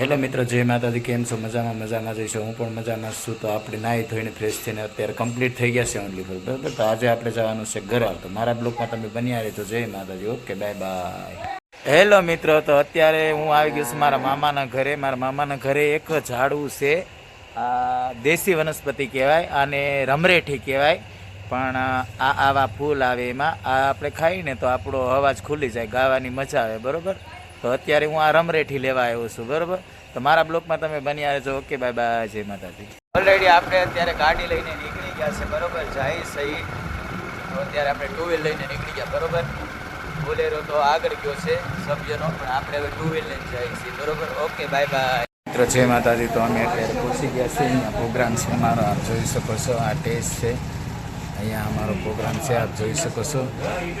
Hello મિત્રો, જય માતાજી, કેમ છો? મજામાં મજામાં જઈશ હું પણ મજામાં છું. તો આપણે નાહી ધોઈને ફ્રેશ થઈને અત્યારે કમ્પ્લીટ થઈ ગયા છે ઓનલી ફોર બરાબર? તો આજે આપણે જવાનું છે ઘરે તો મારા બ્લોગમાં તમે બન્યા રહી તો જય માતાજી. Okay, bye by. હેલો મિત્રો, તો અત્યારે હું આવી ગયો છું મારા મામાના ઘરે. મારા મામાના ઘરે એક ઝાડવું છે. આ દેશી વનસ્પતિ કહેવાય અને રમરેઠી કહેવાય. પણ આ આવા ફૂલ આવે એમાં. આ આપણે ખાઈને તો આપણો અવાજ ખુલી જાય, ગાવાની મજા આવે, બરોબર? તો અત્યારે હું આ રમરેઠી લેવા આવ્યો છું, બરોબર? તો મારા બ્લોકમાં તમે બન્યા રહેજો. Okay, bye bye. જય માતાજી. ઓલરેડી આપણે અત્યારે ગાડી લઈને નીકળી ગયા છે, બરોબર? જાય સહી. તો અત્યારે આપણે ટુ વ્હીલ લઈને નીકળી ગયા, બરોબર? બોલેરો તો આગળ ગયો છે, સભ્યનો, પણ આપણે હવે ટુ વ્હીલ લઈને જઈએ છીએ, બરોબર? Okay, bye bye. મિત્રો, જય માતાજી. તો અમે અત્યારે પહોંચી ગયા છે અહીંયા પ્રોગ્રામ છે મારો આપ જોઈ શકો છો, આ ટેસ્ટ છે. અહીંયા અમારો પ્રોગ્રામ છે આપ જોઈ શકો છો.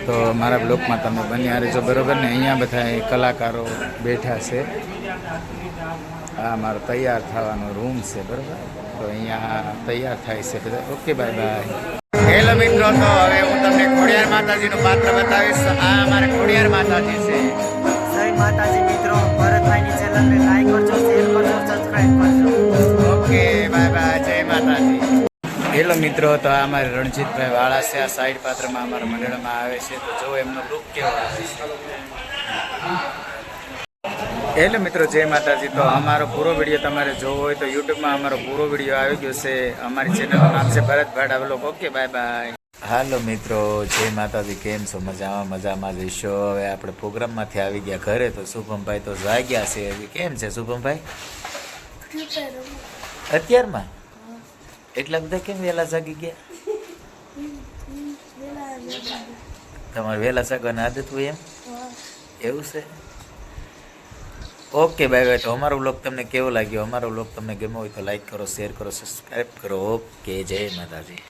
તો મારા બ્લોકમાં તમે બન્યા રહેજો બરોબર ને? અહીંયા બધા કલાકારો બેઠા છે. આ મારો તૈયાર થવાનો રૂમ છે બરોબર? તો અહીંયા તૈયાર થાય છે બધા. ઓકે બાય બાય હેલો મિત્રો તો હવે હું તમને ખોડિયાર માતાજીનું પાત્ર બતાવીશ. આ અમારા ખોડિયાર માતાજી છે. જય માતાજી. હેલો મિત્રો તો આ અમારે રણજીતભાઈ વાળા છે. આ સાઈડ પાત્રમાં અમારા મંડળમાં આવે છે. તો જો એમનો લુક કેવો આવે છે. હેલો મિત્રો જય માતાજી. તો અમારો પૂરો વીડિયો તમારે જોવો હોય તો યુટ્યુબમાં અમારો પૂરો વીડિયો આવી ગયો છે. અમારી ચેનલનું નામ છે ભરત ભાડા આવેલો ઓકે બાય બાય હાલો મિત્રો જય માતાજી. કેમ છો? મજામાં મજામાં જઈશો હવે આપણે પ્રોગ્રામમાંથી આવી ગયા ઘરે. તો શુભમભાઈ તો જાગ્યા છે. કેમ છે શુભમભાઈ? અત્યારમાં? એટલા બધા કેમ વહેલા જાગી ગયા? તમારે વહેલા જાગવાની આદત હોય એમ? એવું છે? ઓકે બાય બાય તો અમારો બ્લોગ તમને કેવો લાગ્યો? અમારો બ્લોગ તમને ગમ્યો હોય તો લાઈક કરો શેર કરો સબસ્ક્રાઈબ કરો. ઓકે, જય માતાજી.